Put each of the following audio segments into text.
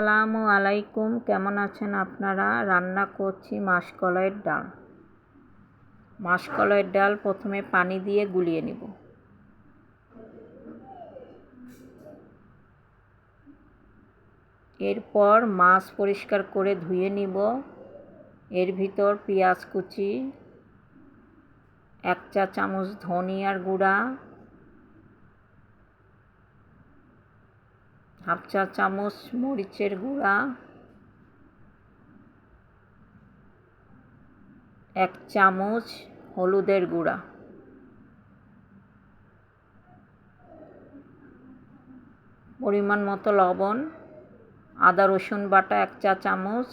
আসসালামু আলাইকুম, কেমন আছেন আপনারা? রান্না করছি মাসকলাইয়ের ডাল। মাসকলাইয়ের ডাল প্রথমে পানি দিয়ে গুলিয়ে নিব। এরপর মাছ পরিষ্কার করে ধুয়ে নিব। এর ভিতর পেঁয়াজ কুচি, এক চা চামচ ধনিয়ার গুঁড়া হাফ চা চামচ মরিচের গুঁড়া, এক চামচ হলুদের গুঁড়া। পরিমাণ মতো লবণ, আদা, রসুন বাটা এক চা চামচ,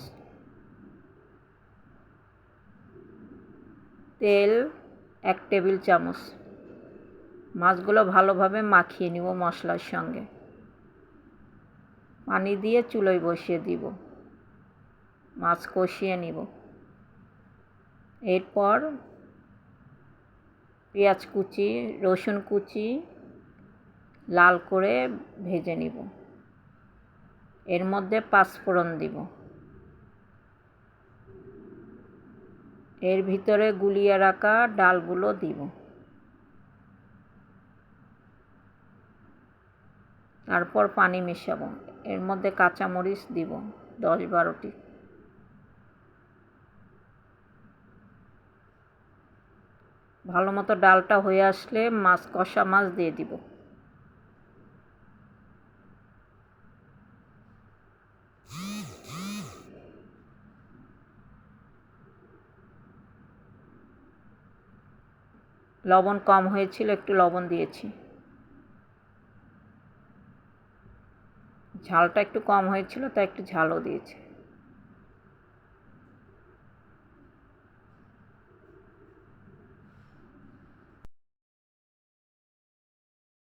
তেল এক টেবিল চামচ। মাছগুলো ভালোভাবে মাখিয়ে নিব মশলার সঙ্গে। পানি দিয়ে চুলোয় বসিয়ে দিব। মাছ কষিয়ে নিব। এরপর পেঁয়াজ কুচি, রসুন কুচি লাল করে ভেজে নিব। এর মধ্যে পাঁচফোড়ন দিব। এর ভিতরে গুলিয়ে রাখা ডালগুলো দিব। তারপর পানি মেশাবো। এর মধ্যে কাঁচামরিচ দিব, দশ বারোটি। ভালো মতো ডালটা হয়ে আসলে মাছ, কষা মাছ দিয়ে দিব। লবণ কম হয়েছিল, একটু লবণ দিয়েছি। ঝালটা একটু কম হয়েছিল তাই একটু ঝালও দিয়েছি।